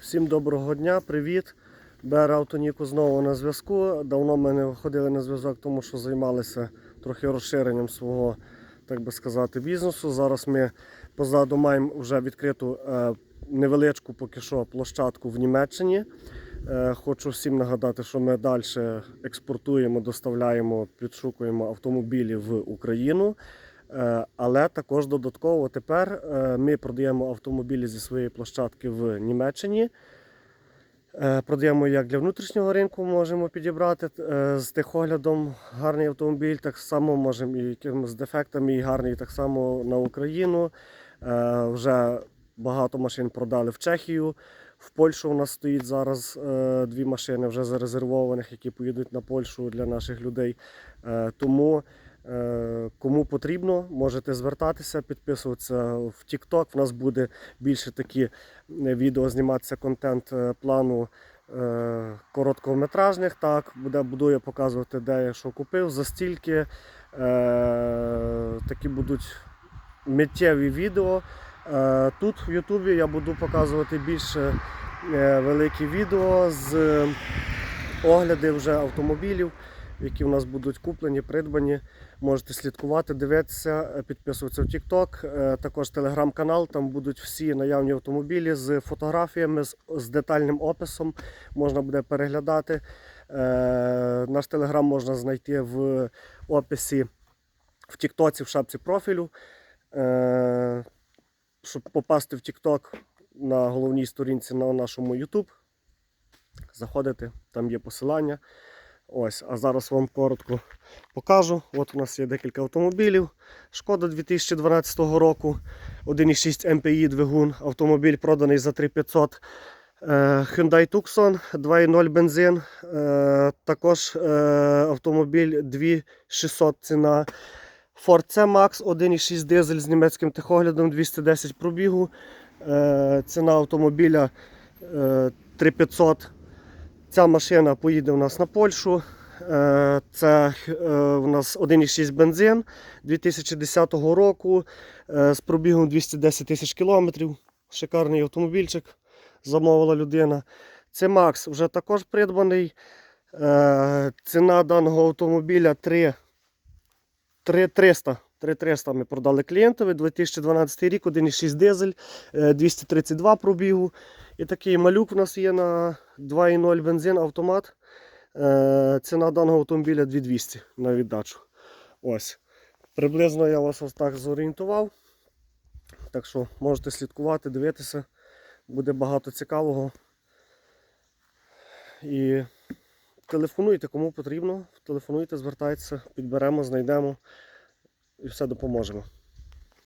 Всім доброго дня, привіт. Бер Автоніку знову на зв'язку. Давно ми не виходили на зв'язок, тому що займалися трохи розширенням свого, так би сказати, бізнесу. Зараз ми позаду маємо вже відкриту е, невеличку поки що площадку в Німеччині. Е, Хочу всім нагадати, що ми далі експортуємо, доставляємо, підшукуємо автомобілі в Україну. Е, Але також додатково тепер е, ми продаємо автомобілі зі своєї площадки в Німеччині. Е, Продаємо як для внутрішнього ринку, можемо підібрати з техоглядом гарний автомобіль, так само можемо і якимось дефектами, і гарний так само на Україну. Вже багато машин продали в Чехію. В Польщу у нас стоїть зараз дві машини вже зарезервованих, які поїдуть на Польщу для наших людей. Тому Кому потрібно, можете звертатися, підписуватися в TikTok. В нас буде більше такі е, відео зніматися контент е, плану е, короткометражних. Так, буде, буду я показувати, де я що купив, за стільки. Е, такі будуть миттєві відео. Е, тут в Ютубі я буду показувати більше е, великі відео з е, огляди вже автомобілів, які в нас будуть куплені, придбані. Можете слідкувати, дивитися, підписуватися в TikTok, е, також телеграм-канал. Там будуть всі наявні автомобілі з фотографіями, з, з детальним описом. Можна буде переглядати. Е, Наш телеграм можна знайти в описі в Тіктоці, в шапці профілю. Е, Щоб попасти в TikTok на головній сторінці на нашому YouTube. Заходите, там є посилання. Ось, а зараз вам коротко покажу. От у нас є декілька автомобілів. Шкода 2012 року, 1,6 MPI двигун, автомобіль проданий за 3500. Е, Hyundai Tucson 2.0 бензин. Е, Також е, автомобіль 2600 ціна. Ford C-Max 1.6 дизель з німецьким техоглядом 210 пробігу. Ціна автомобіля е, 3500. Ця машина поїде у нас на Польщу. Е, Це е, у нас 1,6 бензин 2010 року е, з пробігом 210 тисяч кілометрів. Шикарний автомобільчик замовила людина. Це Макс вже також придбаний. Ціна даного автомобіля 3 3300. 3300 ми продали клієнтові. 2012 рік, 1,6 дизель, е, 232 пробігу. І такий малюк у нас є на 2,0 бензин автомат. Е, Ціна даного автомобіля 2200 на віддачу. Ось. Приблизно я вас ось так зорієнтував. Так що можете слідкувати, дивитися. Буде багато цікавого. І телефонуйте, кому потрібно. Телефонуйте, звертайтеся, підберемо, знайдемо і все допоможемо.